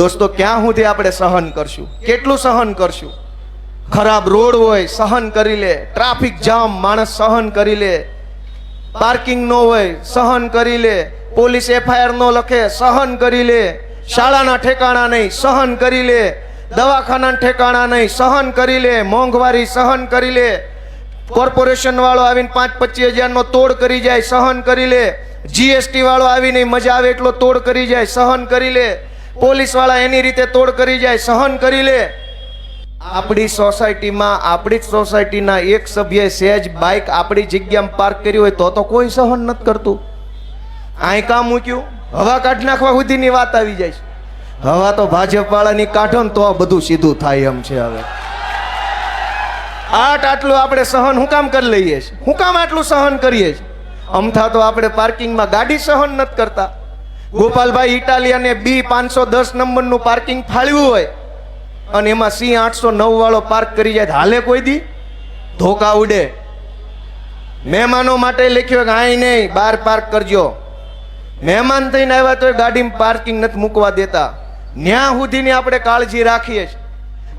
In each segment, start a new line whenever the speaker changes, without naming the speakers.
દોસ્તો, ક્યાં સુધી આપણે સહન કરશું? કેટલું સહન કરશું? ખરાબ રોડ હોય, સહન કરી લે. ટ્રાફિક જામ, માણસ સહન કરી લે. પાર્કિંગ નો હોય, સહન કરી લે. પોલીસ એફઆઈઆર નો લખે, સહન કરી લે. શાળાના ઠેકાણા નહીં, સહન કરી લે. દવાખાના ઠેકાણા નહીં, સહન કરી લે. મોંઘવારી સહન કરી લે. કોર્પોરેશન વાળો આવીને પાંચ પચીસ હજારનો તોડ કરી જાય, સહન કરી લે. જીએસટી વાળો આવીને મજા આવે એટલો તોડ કરી જાય, સહન કરી લે. પોલીસવાળા એની રીતે તોડ કરી જાય, સહન કરી લે. આપણી સોસાયટીમાં, આપણી જ સોસાયટીના એક સભ્યએ સહેજ બાઇક આપણી જગ્યામાં પાર્ક કરી હોય તો તો કોઈ સહન નથી કરતું. આય કામ મૂક્યું, હવા કાઢ નાખવા સુધીની વાત આવી જાય છે. હવા તો ભાજપ વાળાની કાઢો ને તો આ બધું સીધું થાય એમ છે હવે. આટ આટલું આપણે સહન હું કામ કરી લઈએ છીએ? હું કામ આટલું સહન કરીએ છીએ? અમથા તો આપણે પાર્કિંગમાં ગાડી સહન નથી કરતા. ગોપાલભાઈ ઇટાલિયાને બી પાંચસો દસ નંબરનું પાર્કિંગ ફાળવ્યું હોય અને એમાં સી આઠસો નવ વાળો પાર્ક કરી જાય હાલે કોઈ દી? ધોકા ઉડે. મહેમાનો માટે લખ્યો કે આઈ નહીં, બહાર પાર્ક કરજો. મહેમાન થઈને આવ્યા તો ગાડીમાં પાર્કિંગ નથી મૂકવા દેતા. ન્યા સુધીની આપણે કાળજી રાખીએ છીએ.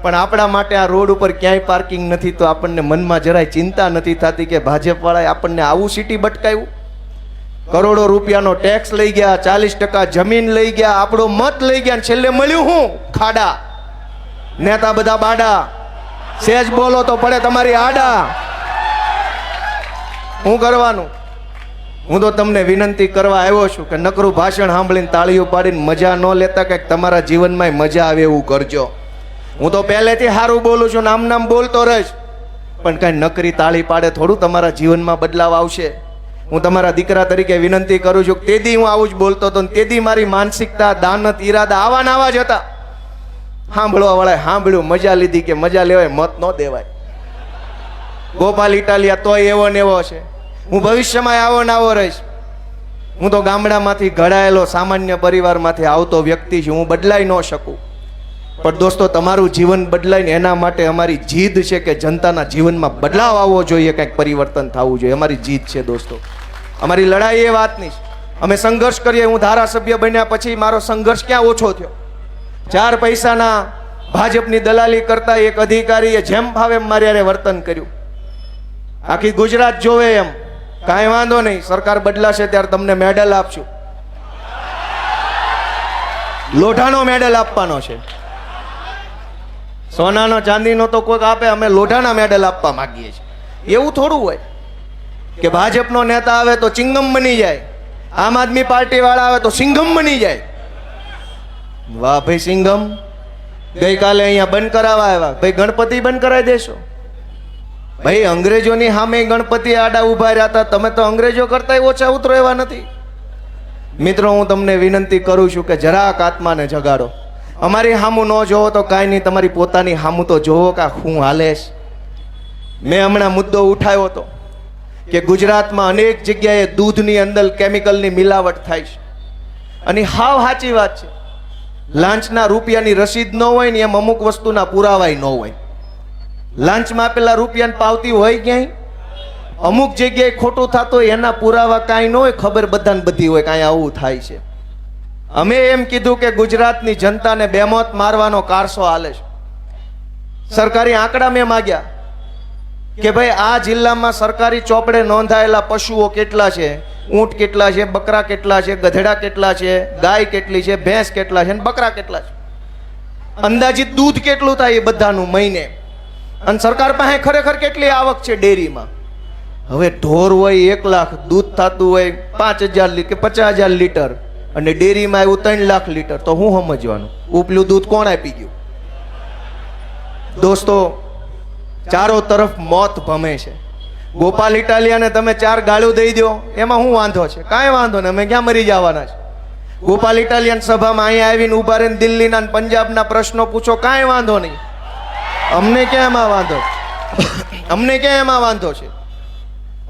પણ આપણા માટે આ રોડ ઉપર ક્યાંય પાર્કિંગ નથી તો આપણને મનમાં જરાય ચિંતા નથી થતી કે ભાજપવાળાએ આપણને આવું સિટી બટકાયું કરોડો રૂપિયાનો ટેક્સ લઈ ગયા, ચાલીસ ટકા જમીન લઈ ગયા, આપણો મત લઈ ગયા છેલ્લે મળ્યું હું? ખાડા. નેતા બધા બાડા. સેજ બોલો તો પડે તમારી આડા. હું કરવાનું? હું તો તમને વિનંતી કરવા આવ્યો છું કે નકરું ભાષણ સાંભળીને તાળીઓ પાડીને મજા ન લેતા કંઈક તમારા જીવનમાં મજા આવે એવું કરજો. હું તો પહેલેથી સારું બોલું છું નામ નામ બોલતો રહીશ. પણ કાંઈ નકરી તાળી પાડે થોડું તમારા જીવનમાં બદલાવ આવશે. હું તમારા દીકરા તરીકે વિનંતી કરું છું, તેથી હું આવું જ બોલતો હતો તેદી મારી માનસિકતા, દાનત, ઈરાદા આવા ને આવા જ હતા. સાંભળવા વાળા સાંભળ્યું મજા લીધી કે મજા લેવાય, મત ન દેવાય. ગોપાલ ઇટાલિયા તોય એવો ને એવો છે. હું ભવિષ્યમાં આવો ને આવો રહીશ. હું તો ગામડામાંથી ઘડાયેલો સામાન્ય પરિવારમાંથી આવતો વ્યક્તિ છું, હું બદલાઈ ન શકું. પણ દોસ્તો, તમારું જીવન બદલાય ને એના માટે અમારી જીદ છે કે જનતાના જીવનમાં બદલાવ આવવો જોઈએ, કંઈક પરિવર્તન થવું જોઈએ. અમારી જીદ છે દોસ્તો. અમારી લડાઈ એ વાતની છે. અમે સંઘર્ષ કરીએ, હું ધારાસભ્ય બન્યા પછી મારો સંઘર્ષ ક્યાં ઓછો થયો? ચાર પૈસાના ભાજપની દલાલી કરતા એક અધિકારીએ જેમ ભાવે એમ મારી વર્તન કર્યું. આખી ગુજરાત જોવે એમ. કાંઈ વાંધો નહીં, સરકાર બદલાશે ત્યારે તમને મેડલ આપશું. લોઢાનો મેડલ આપવાનો છે. સોનાનો ચાંદીનો તો કોઈક આપે, અમે લોઢાના મેડલ આપવા માગીએ છીએ. એવું થોડું હોય. કે ભાજપનો નેતા આવે તો ચિંગમ બની જાય. આમ આદમી પાર્ટી વાળા આવે તો સિંઘમ બની જાય. વાહ ભાઈ સિંઘમ ગઈકાલે અહીંયા બંધ કરાવવા આવ્યા. ભાઈ ગણપતિ બંધ કરાવી દેશો. ભાઈ અંગ્રેજોની સામે ગણપતિ આડા ઊભા રહ્યા હતા. તમે તો અંગ્રેજો કરતાંય ઓછા ઉતરો એવા નથી. મિત્રો, હું તમને વિનંતી કરું છું કે જરાક આત્માને જગાડો. અમારી હામું ન જોવો તો કાંઈ નહીં. તમારી પોતાની હામું તો જોવો કે હું હાલેશ. મેં હમણાં મુદ્દો ઉઠાવ્યો હતો. કે ગુજરાતમાં અનેક જગ્યાએ દૂધની અંદર કેમિકલની મિલાવટ થાય છે. અને હાવ સાચી વાત છે. લાંચના રૂપિયાની રસીદ ન હોય ને એમ અમુક વસ્તુના પુરાવાય ન હોય. લાંચમાં આપેલા રૂપિયાની પાવતી હોય ક્યાંય? અમુક જગ્યાએ ખોટું થતું હોય, એના પુરાવા કાંઈ ન હોય, ખબર બધાને બધી હોય કાંઈ આવું થાય છે. અમે એમ કીધું કે ગુજરાતની જનતાને બેમોત મારવાનો કારસો હાલે છે. સરકારી આંકડા મેં માગ્યા. કે ભાઈ, આ જિલ્લામાં સરકારી ચોપડે નોંધાયેલા પશુઓ કેટલા છે? ઊંટ કેટલા છે? બકરા કેટલા છે? ગધેડા કેટલા છે? ગાય કેટલી છે? ભેંસ કેટલા છે? અને બકરા કેટલા છે? અંદાજિત દૂધ કેટલું થાય એ બધાનું મહિને? અને સરકાર પાસે ખરેખર કેટલી આવક છે ડેરીમાં? હવે ઢોર હોય, એક લાખ દૂધ થતું હોય, પાંચ હજાર કે પચાસ હજાર લીટર. અને ડેરીમાં આવ્યું ત્રણ લાખ લીટર. તો હું સમજવાનું? ઉપલું દૂધ કોણ આપી ગયું? દોસ્તો ચારો તરફ મોત ભમે છે. ગોપાલ ઇટાલિયાને તમે ચાર ગાળું દઈ દો, એમાં શું વાંધો છે? કાંઈ વાંધો નહીં, અમે ક્યાં મરી જવાના છે? ગોપાલ ઇટાલિયન સભામાં અહીંયા આવીને ઊભા રહીને દિલ્હીના પંજાબના પ્રશ્નો પૂછો, કાંઈ વાંધો નહીં. અમને ક્યાં એમાં વાંધો અમને ક્યાં એમાં વાંધો છે?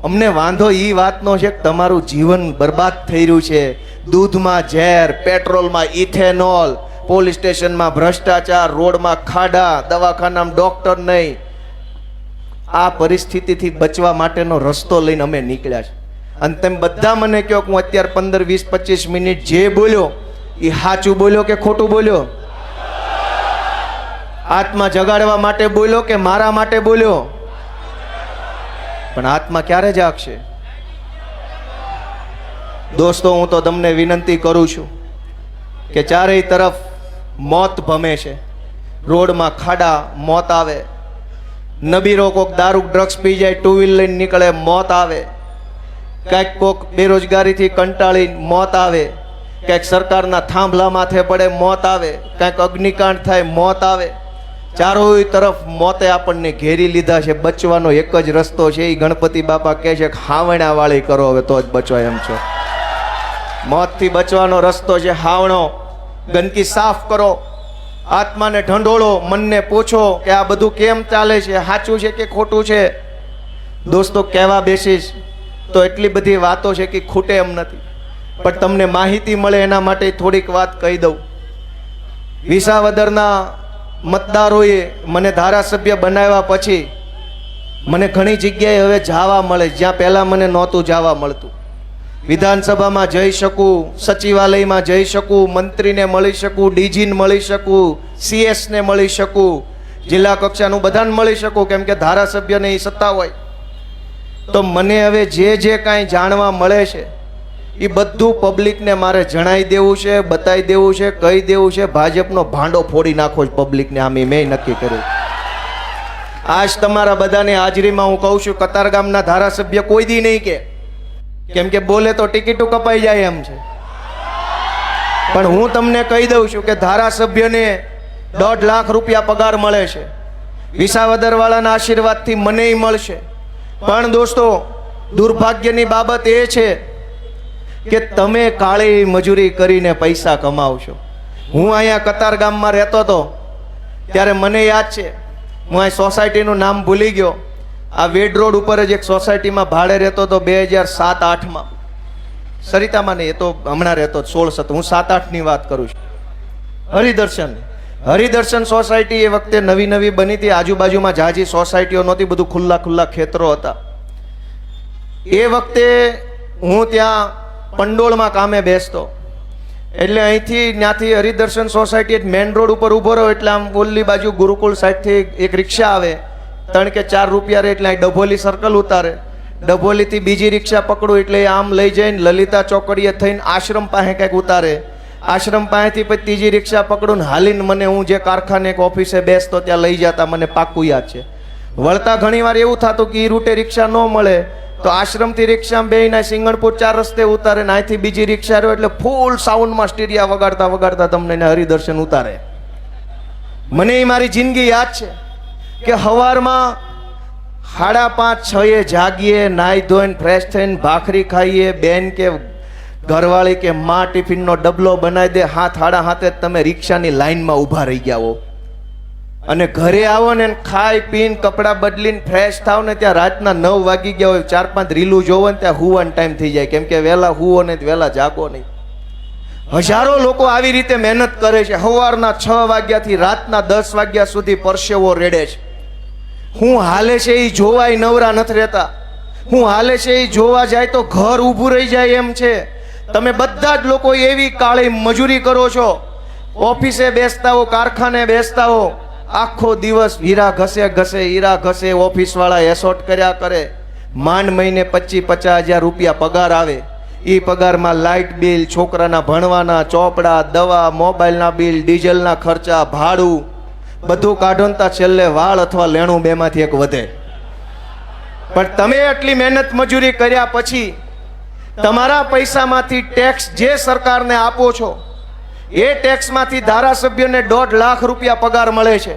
અમને વાંધો એ વાતનો છે કે તમારું જીવન બરબાદ થઈ રહ્યું છે. દૂધમાં ઝેર, પેટ્રોલમાં ઇથેનોલ, પોલીસ સ્ટેશનમાં ભ્રષ્ટાચાર, રોડમાં ખાડા, દવાખાનામાં ડોક્ટર નહીં. આ પરિસ્થિતિથી બચવા માટેનો રસ્તો લઈને અમે નીકળ્યા છે. અને તેમ બધા મને કહો કે હું અત્યારે પંદર, વીસ, પચીસ મિનિટ જે બોલ્યો, એ સાચું બોલ્યો કે ખોટું બોલ્યો? આત્મા જગાડવા માટે બોલ્યો કે મારા માટે બોલ્યો? પણ આત્મા ક્યારે જાગશે? દોસ્તો, હું તો તમને વિનંતી કરું છું કે ચારેય તરફ મોત ભમે છે. રોડમાં ખાડા, મોત આવે. નબીરો કોક દારૂ ડ્રગ્સ પી જાય ટુ વ્હીલ લઈને નીકળે, મોત આવે. ક્યાંક કોક બેરોજગારીથી કંટાળી મોત આવે. ક્યાંક સરકારના થાંભલા માથે પડે, મોત આવે. ક્યાંક અગ્નિકાંડ થાય, મોત આવે. ચારોય તરફ મોતે આપણને ઘેરી લીધા છે. બચવાનો એક જ રસ્તો છે. એ ગણપતિ બાપા કહે છે કે હાવણા વાળી કરો, હવે તો જ બચો એમ છો. મોતથી બચવાનો રસ્તો છે હાવણો. ગંદકી સાફ કરો. આત્માને ઢંઢોળો, મનને પૂછો કે આ બધું કેમ ચાલે છે, સાચું છે કે ખોટું છે? દોસ્તો, કહેવા બેસીશ, તો એટલી બધી વાતો છે કે ખૂટે એમ નથી. પણ તમને માહિતી મળે એના માટે થોડીક વાત કહી દઉં. વિસાવદરના મતદારોએ મને ધારાસભ્ય બનાવ્યા પછી મને ઘણી જગ્યાએ હવે જવા મળે, જ્યાં પહેલાં મને નહોતું જવા મળતું. વિધાનસભામાં જઈ શકું, સચિવાલયમાં જઈ શકું, મંત્રીને મળી શકું, ડીજીને મળી શકું, સીએસને મળી શકું, જિલ્લા કક્ષાનું બધાને મળી શકું, કેમ કે ધારાસભ્યને એ સત્તા હોય. તો મને હવે જે જે કાંઈ જાણવા મળે છે એ બધું પબ્લિકને મારે જણાવી દેવું છે બતાવી દેવું છે, કહી દેવું છે. ભાજપનો ભાંડો ફોડી નાખો પબ્લિકને, આમ મેં નક્કી કર્યું. આજ તમારા બધાની હાજરીમાં હું કહું છું કતારગામના ધારાસભ્ય કોઈ દી નહીં કે. કેમ કે બોલે તો ટિકિટો કપાઈ જાય એમ છે. પણ હું તમને કહી દઉં છું કે ધારાસભ્યને દોઢ લાખ રૂપિયા પગાર મળે છે. વિસાવદરવાળાના આશીર્વાદથી મને મળશે. પણ દોસ્તો, દુર્ભાગ્યની બાબત એ છે કે તમે કાળી મજૂરી કરીને પૈસા કમાવશો. હું અહીંયા કતાર ગામમાં રહેતો હતો, ત્યારે મને યાદ છે, હું અહીં સોસાયટીનું નામ ભૂલી ગયો. આ વેડ રોડ ઉપર જ એક સોસાયટીમાં ભાડે રહેતો હતો બે હજાર સાત આઠમાં. સરિતામાં નહીં, એ તો હમણાં રહેતો સોળ સત, હું સાત આઠની વાત કરું છું. હરિદર્શન હરિદર્શન સોસાયટી એ વખતે નવી નવી બની હતી, આજુબાજુમાં જાજી સોસાયટીઓ નહોતી, બધું ખુલ્લા ખુલ્લા ખેતરો હતા. એ વખતે હું ત્યાં પંડોળમાં કામે બેસતો. એટલે અહીંથી ત્યાંથી હરિદર્શન સોસાયટી મેન રોડ ઉપર ઊભો રહ્યો, એટલે આમ ઓલી બાજુ ગુરુકુળ સાઈડથી એક રિક્ષા આવે. ત્રણ કે ચાર રૂપિયા રે એટલે અહીં ડભોલી સર્કલ ઉતારે. ડભોલીથી બીજી રિક્ષા પકડું એટલે આમ લઈ જઈને લલિતા ચોકડીએ થઈને આશ્રમ પાસે કંઈક ઉતારે. આશ્રમ પાસેથી પછી ત્રીજી રિક્ષા પકડું ને હાલીને મને હું જે કારખાને એક ઓફિસે બેસતો ત્યાં લઈ જતા મને પાક્કું યાદ છે. વળતા ઘણીવાર એવું થતું કે એ રૂટે રિક્ષા ન મળે. તો આશ્રમથી રિક્ષા બે ના સિંગણપુર ચાર રસ્તે ઉતારે ને અહીંથી બીજી રિક્ષા રહ્યો એટલે ફૂલ સાઉન્ડમાં સ્ટીરિયા વગાડતા વગાડતા તમને હરિદર્શન ઉતારે. મને એ મારી જિંદગી યાદ છે. કે સવારમાં સાડા પાંચ છ એ જાગીએ, નાહી ધોઈને ફ્રેશ થઈને ભાખરી ખાઈએ, બેન કે ઘરવાળી કે માં ટિફિનનો ડબલો બનાવી દે, હાથ હાડા હાથે તમે રિક્ષાની લાઈનમાં ઊભા રહી ગયા હો. અને ઘરે આવો ને ખાઈ પીને કપડાં બદલીને ફ્રેશ થાવ ને ત્યાં રાતના નવ વાગી ગયા હોય, ચાર પાંચ રીલું જોવો ને ત્યાં હુવાનો ટાઈમ થઈ જાય. કેમ કે વહેલા હુવો ને વહેલા જાગો નહીં. હજારો લોકો આવી રીતે મહેનત કરે છે. સવારના છ વાગ્યાથી રાતના દસ વાગ્યા સુધી પરસેવો રેડે છે. હું હાલે છે એ જોવાય નવરા નથી રહેતા. હું હાલે છે એ જોવા જાય તો ઘર ઊભું રહી જાય એમ છે. તમે બધા જ લોકો એવી કાળી મજૂરી કરો છો. ઓફિસે બેસતા હો કારખાને બેસતા હો આખો દિવસ હીરા ઘસે ઘસે, હીરા ઘસે, ઓફિસવાળા એસોટ કર્યા કરે. માંડ મહિને પચીસ પચાસ હજાર રૂપિયા પગાર આવે. એ પગારમાં લાઇટ બિલ, છોકરાના ભણવાના ચોપડા, દવા, મોબાઈલના બિલ, ડીઝલના ખર્ચા, ભાડું બધું કાઢોનતા છેલ્લે વાળ અથવા લેણું બેમાંથી એક વધે. પણ તમે એટલી મહેનત મજૂરી કર્યા પછી તમારા પૈસામાંથી ટેક્સ જે સરકારને આપો છો, એ ટેક્સમાંથી ધારાસભ્યને દોઢ લાખ રૂપિયા પગાર મળે છે.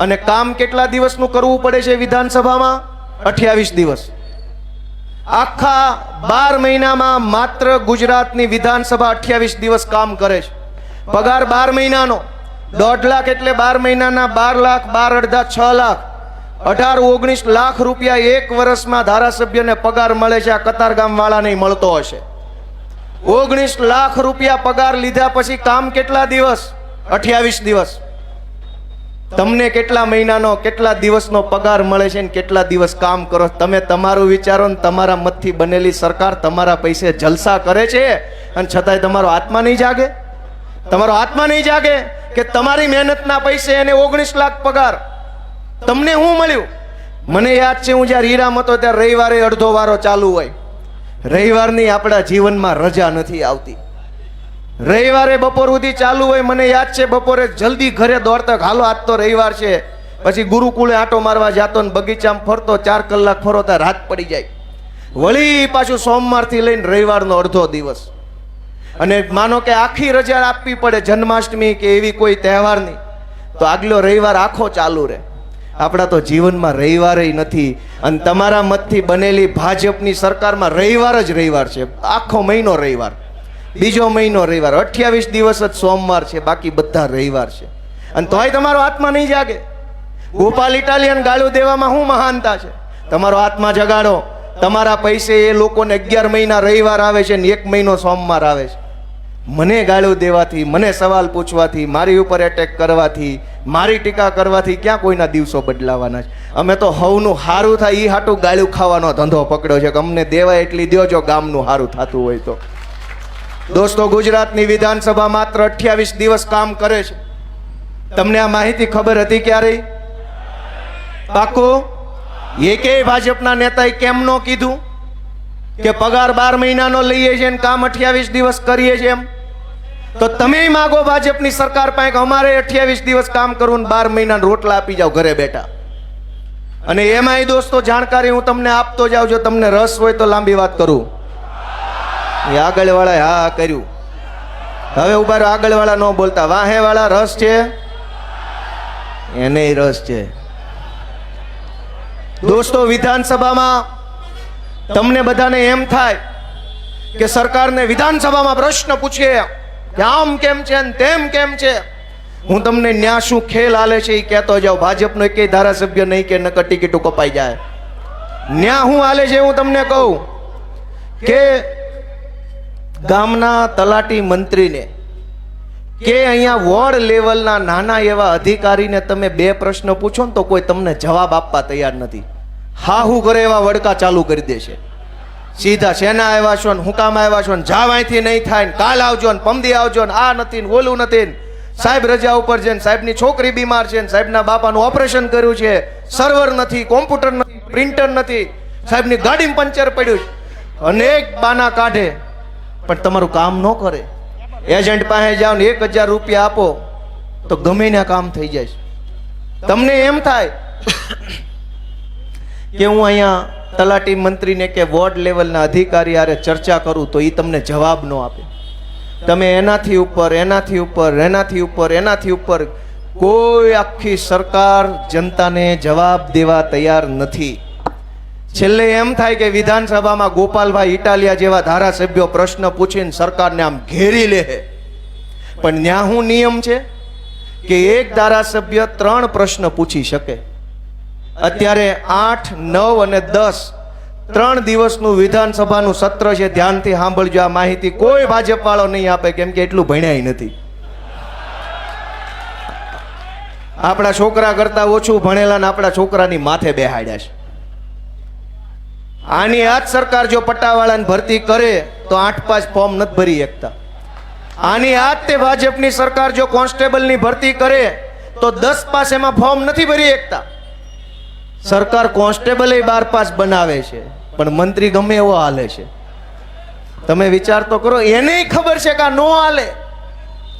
અને કામ કેટલા દિવસનું કરવું પડે છે વિધાનસભામાં? અઠ્યાવીસ દિવસ. આખા બાર મહિનામાં માત્ર ગુજરાતની વિધાનસભા અઠ્યાવીસ દિવસ કામ કરે છે. પગાર બાર મહિનાનો. દોઢ લાખ એટલે બાર મહિનાના બાર લાખ, બાર અડધા છ લાખ. અઢાર, ઓગણીસ લાખ રૂપિયા એક વર્ષમાં ધારાસભ્યને પગાર મળે છે, આ કતારગામ વાળાને મળતો હશે. ઓગણીસ લાખ રૂપિયા પગાર લીધા પછી કામ કેટલા દિવસ? અઠ્યાવીસ દિવસ. તમને કેટલા મહિનાનો, કેટલા દિવસનો પગાર મળે છે ને કેટલા દિવસ કામ કરો? તમે તમારું વિચારો ને તમારા મતથી બનેલી સરકાર તમારા પૈસે જલસા કરે છે અને છતાંય તમારો આત્મા નહીં જાગે? તમારો આત્મા નહીં જાગે? કે તમારી મહેનતના પૈસે એને ઓગણીસ લાખ પગાર. તમને શું મળ્યું? મને યાદ છે, હું જ્યારે હીરામ હતો ત્યારે રવિવારે અડધો વારો ચાલુ હોય. રવિવારની આપણા જીવનમાં રજા નથી આવતી. રવિવારે બપોર સુધી ચાલુ હોય, મને યાદ છે, બપોરે જલ્દી ઘરે દોડતા, હાલો, આજ તો રવિવાર છે. પછી ગુરુકુળે આંટો મારવા જાતો ને બગીચામાં ફરતો, ચાર કલાક ફરો ત્યાં રાત પડી જાય. વળી પાછું સોમવારથી લઈને રવિવારનો અડધો દિવસ. અને માનો કે આખી રજા આપવી પડે જન્માષ્ટમી કે એવી કોઈ તહેવારની, તો આગલો રવિવાર આખો ચાલુ રહે. આપણા તો જીવનમાં રવિવારે નથી, અને તમારા મતથી બનેલી ભાજપની સરકારમાં રવિવાર જ રવિવાર છે. આખો મહિનો રવિવાર. બીજો મહિનો રવિવાર. અઠ્યાવીસ દિવસ જ સોમવાર છે, બાકી બધા રવિવાર છે. અને તોય તમારો આત્મા નહીં જાગે. ગોપાલ ઇટાલિયન ગાળું દેવામાં શું મહાનતા છે? તમારો આત્મા જગાડો. તમારા પૈસે એ લોકોને અગિયાર મહિના રવિવાર આવે છે ને એક મહિનો સોમવાર આવે છે. મને ગાળું દેવાથી, મને સવાલ પૂછવાથી, મારી ઉપર એટેક કરવાથી, મારી ટીકા કરવાથી ક્યાં કોઈના દિવસો બદલાવાના છે? અમે તો હવનું હારું થાય એ હાટું ગાળું ખાવાનો ધંધો પકડ્યો છે કે અમને દેવા એટલી દો જો ગામનું હારું થતું હોય તો. દોસ્તો, ગુજરાતની વિધાનસભા માત્ર અઠ્યાવીસ દિવસ કામ કરે છે. તમને આ માહિતી ખબર હતી ક્યારે પાકું એકેય ભાજપના નેતાએ કેમ ન કીધું? કે પગાર બાર મહિનાનો લઈએ છીએ કામ અઠ્યાવીસ દિવસ કરીએ છીએ એમ. તો તમે માગો ભાજપની સરકાર પાસે અમારે અઠ્યાવીસ દિવસ કામ કરવું બાર મહિના રોટલા આપી જાઓ ઘરે બેઠા. અને એમાંય દોસ્તો, જાણકારી હું તમને આપતો જાઉં, જો તમને રસ હોય તો લાંબી વાત કરું. એ આગળ વાળા હા કર્યું. હવે ઊભા રહ્યો આગળ વાળા ન બોલતા. વાહે વાળા રસ છે? એને રસ છે. દોસ્તો, વિધાનસભામાં તમને બધાને એમ થાય કે સરકારને વિધાનસભામાં પ્રશ્ન પૂછીએ. કે આમ કેમ છે ને તેમ કેમ છે? હું તમને ન્યા શું ખેલ હાલે છે એ કહેતો જાઉં. ભાજપનો એકેય ધારાસભ્ય નહીં કે નકર ટિકિટો કપાઈ જાય. ન્યા હું હાલે છે હું તમને કહું કે ગામના તલાટી મંત્રીને કે અહીંયા વોર્ડ લેવલના નાના એવા અધિકારીને તમે બે પ્રશ્ન પૂછો ને તો કોઈ તમને જવાબ આપવા તૈયાર નથી. હા હું કરે એવા વડકા ચાલુ કરી દેશે સીધા શેના આવ્યા છો હું કામ આવ્યા છો ને જાવ અહીંથી નહીં થાય ને કાલ આવજો ને પમદી આવજો ને આ નથી ને ઓલું નથી ને. સાહેબ રજા ઉપર છે સાહેબની છોકરી બીમાર છે ને સાહેબના બાપાનું ઓપરેશન કર્યું છે. સર્વર નથી, કોમ્પ્યુટર નથી, પ્રિન્ટર નથી. સાહેબની ગાડીમાં પંચર પડ્યું છે. અનેક બાના કાઢે. પણ તમારું કામ ન કરે. એજન્ટ પાસે જાઓ ને એક હજાર રૂપિયા આપો તો ગમે ત્યાં કામ થઈ જાય તમને એમ થાય કે હું અહીંયા તલાટી મંત્રીને કે વોર્ડ લેવલના અધિકારી આરે ચર્ચા કરું તો એ તમને જવાબ ન આપે. તમે એનાથી ઉપર એનાથી ઉપર એનાથી ઉપર એનાથી ઉપર કોઈ આખી સરકાર જનતાને જવાબ દેવા તૈયાર નથી. છેલ્લે એમ થાય કે વિધાનસભામાં ગોપાલભાઈ ઇટાલિયા જેવા ધારાસભ્યો પ્રશ્ન પૂછીને સરકારને આમ ઘેરી લે પણ ન્યા શું નિયમ છે કે એક ધારાસભ્ય ત્રણ પ્રશ્ન પૂછી શકે. અત્યારે આઠ, નવ અને દસ ત્રણ દિવસનું વિધાનસભાનું સત્ર છે. ધ્યાનથી સાંભળજો, આ માહિતી કોઈ ભાજપ વાળો નહીં આપે, કેમ કે એટલું ભણ્યાય નથી. આપણા છોકરા કરતા ઓછું ભણેલા ને આપણા છોકરાની માથે બેહાડ્યા છે. આની આ જ સરકાર જો પટ્ટાવાળાને ભરતી કરે, તો આઠ પાંચ ફોર્મ નથી ભરી શકતા આની આ તે ભાજપની સરકાર જો કોન્સ્ટેબલની ભરતી કરે, તો દસ પાસ એમાં ફોર્મ નથી ભરી શકતા સરકાર કોન્સ્ટેબલ બાર પાસ બનાવે છે, પણ મંત્રી ગમે એવો હાલે છે. તમે વિચાર તો કરો, એને ખબર છે કે આ નો હાલે.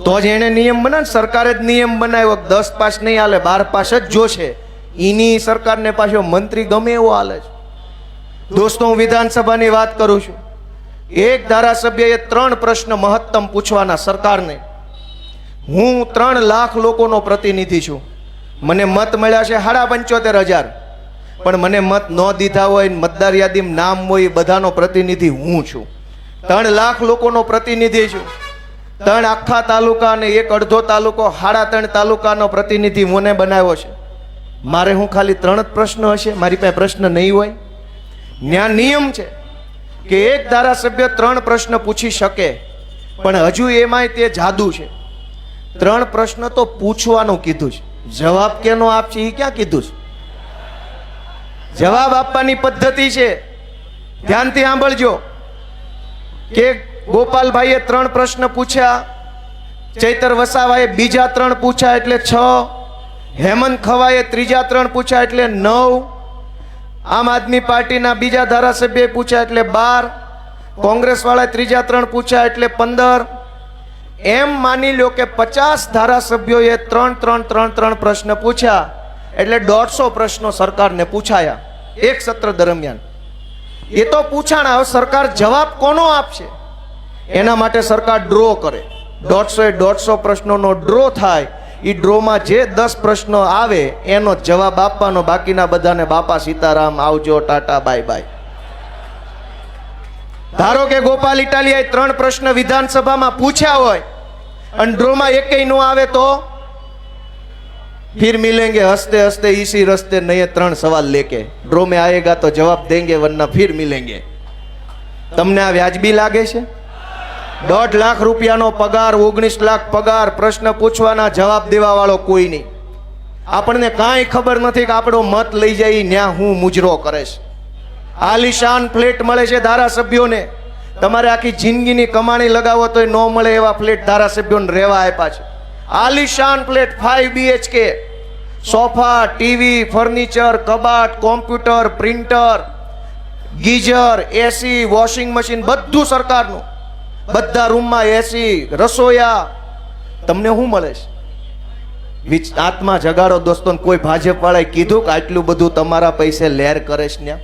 તો જ એને નિયમ બનાવે સરકારે જ નિયમ બનાવ્યો દસ પાસ નહીં હાલે, બાર પાસ જ જોશે એની સરકારને પાછો મંત્રી ગમે એવો હાલે છે. દોસ્તો, હું વિધાનસભાની વાત કરું છું. એક ધારાસભ્યએ ત્રણ પ્રશ્ન મહત્તમ પૂછવાના સરકારને. હું ત્રણ લાખ લોકોનો પ્રતિનિધિ છું. મને મત મળ્યા છે સાડા પંચોતેર હજાર. પણ મને મત ન દીધા હોય, મતદાર યાદીમાં નામ હોય બધાનો પ્રતિનિધિ હું છું. ત્રણ લાખ લોકોનો પ્રતિનિધિ છું. ત્રણ આખા તાલુકા અને એક અડધો તાલુકો સાડા ત્રણ તાલુકાનો પ્રતિનિધિ મને બનાવ્યો છે. મારે હું ખાલી ત્રણ જ પ્રશ્ન હશે, મારી પાસે પ્રશ્ન નહીં હોય. ન્યા નિયમ છે કે એક ધારાસભ્ય ત્રણ પ્રશ્ન પૂછી શકે, પણ હજુ એમાંય તે જાદુ છે. ત્રણ પ્રશ્ન તો પૂછવાનું કીધું છે. જવાબ કેનો આપશે એ ક્યાં કીધું છે? જવાબ આપવાની પદ્ધતિ છે. ધ્યાનથી સાંભળજો કે ગોપાલભાઈએ ત્રણ પ્રશ્ન પૂછ્યા, ચૈતર વસાવાએ બીજા ત્રણ પૂછ્યા એટલે છ, હેમંત ખવાએ ત્રીજા ત્રણ પૂછ્યા એટલે નવ, આમ આદમી પાર્ટીના બીજા ધારાસભ્યએ પૂછ્યા એટલે બાર, કોંગ્રેસવાળાએ ત્રીજા ત્રણ પૂછ્યા એટલે પંદર. એમ માની લો કે પચાસ ધારાસભ્યોએ ત્રણ ત્રણ ત્રણ ત્રણ પ્રશ્ન પૂછ્યા. એટલે દોઢસો પ્રશ્નો સરકારને પૂછાયા એક સત્ર દરમિયાન. એ તો પૂછાણા, હવે સરકાર જવાબ કોનો આપશે? એના માટે સરકાર ડ્રો કરે. દોઢસો એ દોઢસો પ્રશ્નોનો ડ્રો થાય. એ ડ્રોમાં જે દસ પ્રશ્નો આવે, એનો જવાબ આપવાનો. બાકીના બધાને બાપા સીતારામ, આવજો, ટાટા, બાય બાય. ધારો કે ગોપાલ ઇટાલિયાએ ત્રણ પ્રશ્ન વિધાનસભામાં પૂછ્યા હોય, અને ડ્રોમાં એકેય નો આવે તો? फिर मिलेंगे हंसते हंसते इसी रस्ते नए ત્રણ સવાલ લેકે ડ્રો में आएगा तो जवाब देंगे वरना फिर मिलेंगे તમને આ વ્યાજબી લાગે છે દોઢ લાખ રૂપિયાનો પગાર ઓગણીસ લાખ પગાર પ્રશ્ન પૂછવાના જવાબ દેવા વાળો કોઈ નહીં આપણને કાંઈ ખબર નથી કે આપણો મત લઈ જાય ન્યા હું મુજરો કરે છે આલિશાન ફ્લેટ મળે છે ધારાસભ્યોને તમારે આખી જિંદગીની કમાણી લગાવો તો ન મળે એવા ફ્લેટ ધારાસભ્યોને રહેવા આપ્યા છે આલિશાન flat five BHK sofa, TV, furniture, કબાટ, computer, printer, geyser AC washing machine, બધું સરકારનું. બધા રૂમમાં એસી રસોયા. તમને શું મળે છે? આત્મા જગાડો દોસ્તો કોઈ ભાજપ વાળાએ કીધું કે આટલું બધું તમારા પૈસે લેર કરે છે ને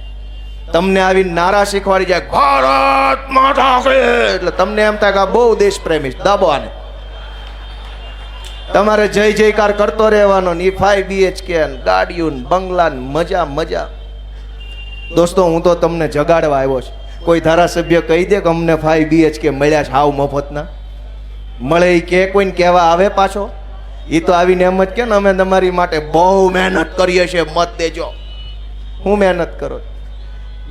તમને આવી નારા શીખવાડી જાય, ભારત માતા એટલે તમને એમ થાય કે બહુ દેશ પ્રેમી દાબો આને. તમારે જય જયકાર કરતો રહેવાનો ને ફાઈવ બીએચકે ગાડીઓ બંગલા મજા મજા. દોસ્તો, હું તો તમને જગાડવા આવ્યો છું. કોઈ ધારાસભ્ય કહી દે કે અમને ફાઈવ બીએચકે મળ્યા છે હાવ મફતના. મળે એ કે કોઈને કહેવા આવે પાછો? એ તો આવીને એમ જ કે ને, અમે તમારી માટે બહુ મહેનત કરીએ છીએ, મત દેજો. હું મહેનત કરો?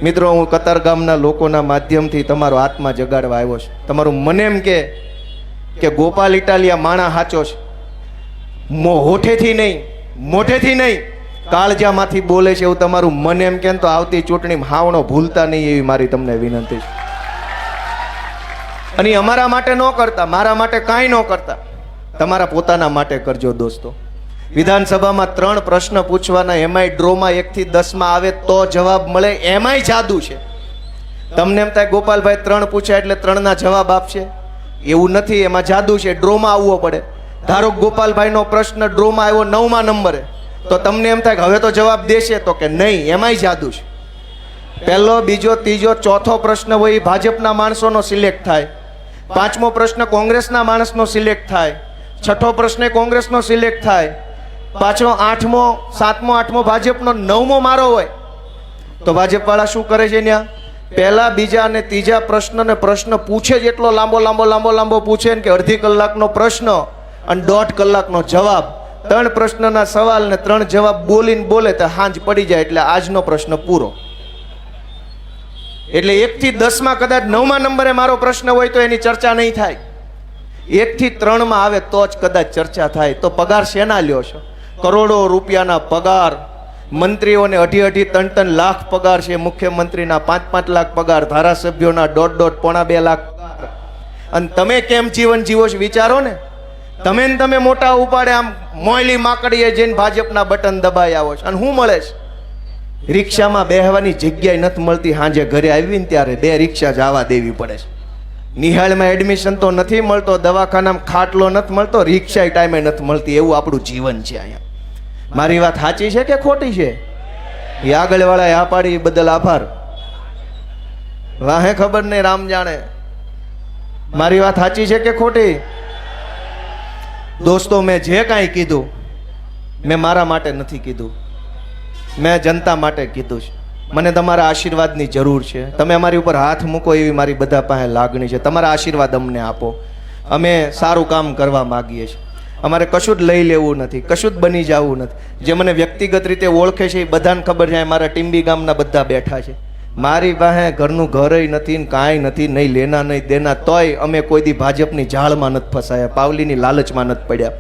મિત્રો, હું કતાર ગામના લોકોના માધ્યમથી તમારો આત્મા જગાડવા આવ્યો છું. તમારું મને એમ કે ગોપાલ ઇટાલિયા માણા સાચો છે. હોઠેથી નહીં, મોઢેથી નહીં. કાળજામાંથી બોલે છે એવું તમારું મન એમ કેમ તો આવતી ચૂંટણીમાં હાવણો ભૂલતા નહીં એવી મારી તમને વિનંતી છે. અને અમારા માટે ન કરતા, મારા માટે કાંઈ ન કરતા. તમારા પોતાના માટે કરજો દોસ્તો. વિધાનસભામાં ત્રણ પ્રશ્ન પૂછવાના, એમાંય ડ્રોમાં એકથી દસમાં આવે તો જવાબ મળે, એમાંય જાદુ છે. તમને એમ થાય ગોપાલભાઈ ત્રણ પૂછ્યા એટલે ત્રણના જવાબ આપશે? એવું નથી, એમાં જાદુ છે, ડ્રોમાં આવવો પડે. ધારો ગોપાલભાઈનો પ્રશ્ન ડ્રોમાં આવ્યો નવમા નંબરે, તો તમને એમ થાય કે હવે તો જવાબ દેશે તો કે નહીં, એમાંય જાદુ છે. પહેલો, બીજો, ત્રીજો, ચોથો પ્રશ્ન હોય એ ભાજપના માણસોનો સિલેક્ટ થાય. પાંચમો પ્રશ્ન કોંગ્રેસના માણસનો સિલેક્ટ થાય. છઠ્ઠો પ્રશ્ન કોંગ્રેસનો સિલેક્ટ થાય. પાછો આઠમો, સાતમો, આઠમો ભાજપનો નવમો મારો હોય, તો ભાજપવાળા શું કરે છે ત્યાં પહેલા, બીજા અને ત્રીજા પ્રશ્નને પ્રશ્ન પૂછે જ એટલો લાંબો લાંબો લાંબો લાંબો પૂછે ને કે અડધી કલાકનો પ્રશ્ન અને દોઢ કલાકનો જવાબ. ત્રણ પ્રશ્નના સવાલ ને ત્રણ જવાબ બોલીને બોલે તો હાંજ પડી જાય એટલે આજનો પ્રશ્ન પૂરો. એટલે એકથી દસમાં કદાચ નવમા નંબરે મારો પ્રશ્ન હોય તો એની ચર્ચા નહીં થાય. એકથી ત્રણમાં આવે તો જ કદાચ ચર્ચા થાય. તો પગાર શેના લ્યો છો? કરોડો રૂપિયાના પગાર. મંત્રીઓને અઢી અઢી ત્રણ ત્રણ લાખ પગાર છે. મુખ્યમંત્રીના પાંચ પાંચ લાખ પગાર. ધારાસભ્યોના દોઢ દોઢ પોણા બે લાખ પગાર. અને તમે કેમ જીવન જીવો છો વિચારો ને? તમે ને તમે મોટા ઉપાડે આમ મોયલી માકડીએ જઈને ભાજપના બટન દબાઈ આવો છો. અને શું મળે છે. રિક્ષામાં બેહવાની જગ્યાએ નથી મળતી. સાંજે ઘરે આવીને ત્યારે બે રિક્ષા જવા દેવી પડે છે. નિહાળમાં એડમિશન તો નથી મળતો. દવાખાનામાં ખાટલો નથી મળતો. રિક્ષા ટાઈમે નથી મળતી. એવું આપણું જીવન છે અહીંયા. મારી વાત સાચી છે કે ખોટી છે? એ આગળવાળાએ આ પાડી બદલ આભાર. વાહે ખબર નહીં, રામ જાણે. મારી વાત સાચી છે કે ખોટી? દોસ્તો, મેં જે કાંઈ કીધું, મેં મારા માટે નથી કીધું. મેં જનતા માટે કીધું છે. મને તમારા આશીર્વાદની જરૂર છે. તમે અમારી ઉપર હાથ મૂકો એવી મારી બધા પાસે લાગણી છે. તમારા આશીર્વાદ અમને આપો. અમે સારું કામ કરવા માગીએ છીએ. અમારે કશું જ લઈ લેવું નથી કશું જ બની જવું નથી. જે મને વ્યક્તિગત રીતે ઓળખે છે એ બધાને ખબર છે મારા ટીંબી ગામના બધા બેઠા છે. મારી પાસે ઘરનું ઘરય નથી ને કાંઈ નથી, નહીં લેના, નહીં દેના, તોય અમે કોઈ દી ભાજપની જાળમાં નથી ફસાયા, પાવલીની લાલચમાં નથી પડ્યા.